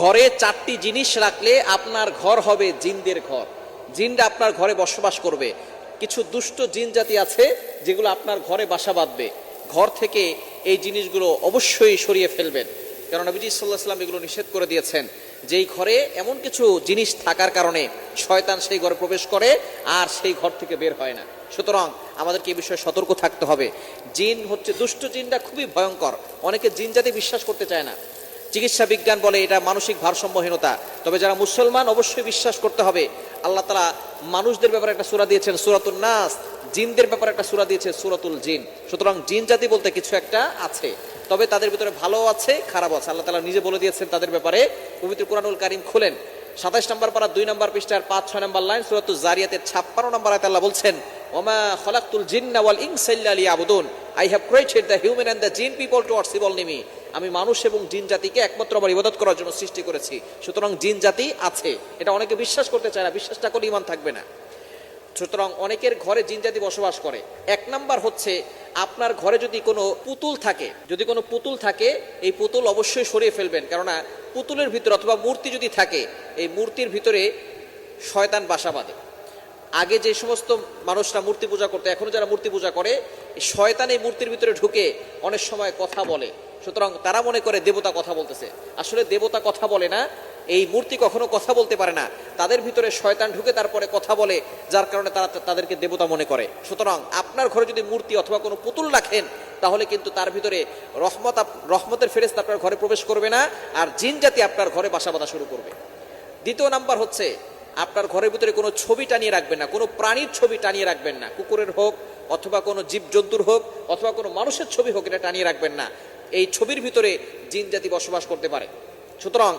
ঘরে চারটি জিনিস রাখলে আপনার ঘর হবে জিনদের ঘর। জিনরা আপনার ঘরে বসবাস করবে। কিছু দুষ্ট জিন জাতি আছে যেগুলো আপনার ঘরে বাসা বাঁধবে। ঘর থেকে এই জিনিসগুলো অবশ্যই সরিয়ে ফেলবেন। কারণ নবীজি সাল্লাহ সাল্লাম এগুলো নিষেধ করে দিয়েছেন যেই ঘরে এমন কিছু জিনিস থাকার কারণে শয়তান সেই ঘরে প্রবেশ করে আর সেই ঘর থেকে বের হয় না। সুতরাং আমাদেরকে এই বিষয়ে সতর্ক থাকতে হবে। জিন হচ্ছে দুষ্ট জিনটা খুবই ভয়ঙ্কর। অনেকে জিন জাতি বিশ্বাস করতে চায় না। চিকিৎসা বিজ্ঞান বলে এটা মানসিক ভারসাম্যহীনতা। তবে যারা মুসলমান, অবশ্যই বিশ্বাস করতে হবে, আল্লাহ তালা মানুষদের ব্যাপারে একটা সুরা দিয়েছেন সুরাতুল নাস। জিনদের ব্যাপারে একটা সুরা দিয়েছে, সুরাতুল জিন। সুতরাং জিন জাতি বলতে কিছু একটা আছে। তবে তাদের ভিতরে ভালো আছে খারাপ আছে। আল্লাহ তালা নিজে বলে দিয়েছেন তাদের ব্যাপারে। পবিত্র কোরআনুল কারিম খুলেন। সাতাশ নম্বর পারা, দুই নম্বর পৃষ্ঠার পাঁচ, ছয় নম্বর লাইন সুরাতুল জারিয়াতে ছাপ্পান্ন নম্বর আয়াতে আল্লাহ বলছেন, ওমা খলাকুল জিন্না ওয়াল ইনসাইল্লা লিয়াবুদুন। I have created the human and the jinn people to worship Nimi আমি মানুষ এবং জিন জাতিকে একমাত্র আমার ইবাদত করার জন্য সৃষ্টি করেছি। সুতরাং জিন জাতি আছে। এটা অনেকে বিশ্বাস করতে চায় না, বিশ্বাসটা করে ইমান থাকবে না। সুতরাং অনেকের ঘরে জিন জাতি বসবাস করে। এক নাম্বার হচ্ছে, আপনার ঘরে যদি কোনো পুতুল থাকে, যদি কোনো পুতুল থাকে, এই পুতুল অবশ্যই সরিয়ে ফেলবেন। কেননা, পুতুলের ভিতরে অথবা মূর্তি যদি থাকে, এই মূর্তির ভিতরে শয়তান বাসা বাঁধে। আগে যে সমস্ত মানুষরা মূর্তি পূজা করতো এখনও যারা মূর্তি পূজা করে শয়তান এই মূর্তির ভিতরে ঢুকে অনেক সময় কথা বলে। সুতরাং তারা মনে করে দেবতা কথা বলতেছে। আসলে দেবতা কথা বলে না, এই মূর্তি কখনো কথা বলতে পারে না। তাদের ভিতরে শয়তান ঢুকে তারপরে কথা বলে, যার কারণে তারা তাদেরকে দেবতা মনে করে। সুতরাং আপনার ঘরে যদি মূর্তি অথবা কোনো পুতুল রাখেন, তাহলে কিন্তু তার ভিতরে রহমত রহমতের ফেরেস্ত আপনার ঘরে প্রবেশ করবে না, আর জিন জাতি আপনার ঘরে বাসা বাঁধা শুরু করবে। দ্বিতীয় নাম্বার হচ্ছে, আপনার ঘরের ভিতরে কোনো ছবি টানিয়ে রাখবেন না, কোনো প্রাণীর ছবি টানিয়ে রাখবেন না। কুকুরের হোক, অথবা কোনো জীবজন্তুর হোক, অথবা কোনো মানুষের ছবি হোক, এটা টানিয়ে রাখবেন না। এই ছবির ভিতরে জিন জাতি বসবাস করতে পারে। সুতরাং